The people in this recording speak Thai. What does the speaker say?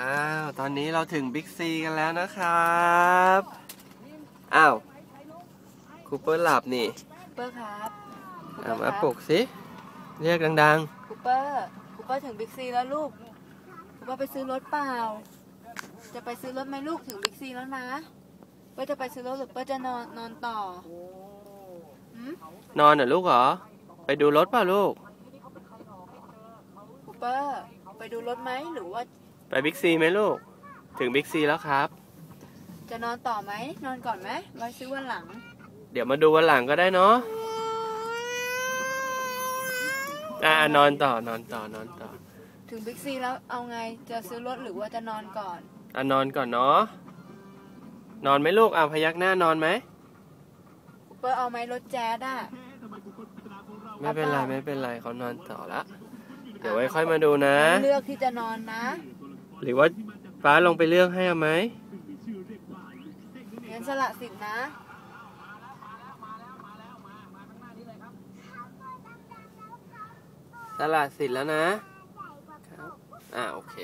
อ้าว ตอนนี้เราถึงบิ๊กซีกันแล้วนะครับ อ้าว คูเปอร์หลับนี่คูเปอร์ครับคูเปเอาอร์มาคปลุรับกสิ เรียกดังคูเปอร์คูเปอร์ถึงบิ๊กซีแล้วลูกคูเปอร์ไปซื้อรถเปล่า จะไปซื้อรถไหมลูกถึงบิ๊กซีแล้วนะเปอร์จะไปซื้อรถหรือเปอร์จะนอนนอนต่อหืมๆ นอนเหรอลูกเหรอ ไปดูรถเปล่าลูกคูเปอร์ไปดูรถไหมหรือว่า ไปบิ๊กซีไหมลูก ถึงบิ๊กซีแล้วครับ จะนอนต่อไหม นอนก่อนไหมไว้ซื้อวันหลัง เดี๋ยวมาดูวันหลังก็ได้เนาะอ่านอนต่อนอนต่อนอนต่อ ถึงบิ๊กซีแล้วเอาไงจะซื้อรถหรือว่าจะนอนก่อนอ่านอนก่อนเนาะนอนไหมลูกอ่าพยักหน้านอนไหมคูเปอร์เอาไหมรถแจ๊ดอะไม่เป็นไรไม่เป็นไรเขานอนต่อละเดี๋ยวไว้ค่อยมาดูนะ เลือกที่จะนอนนะ หรือว่าฟ้าลงไปเลือกให้เอาไหมงั้นสละสิทธินะตลาดสิทธิ์แล้วนะครับอ่าโอเค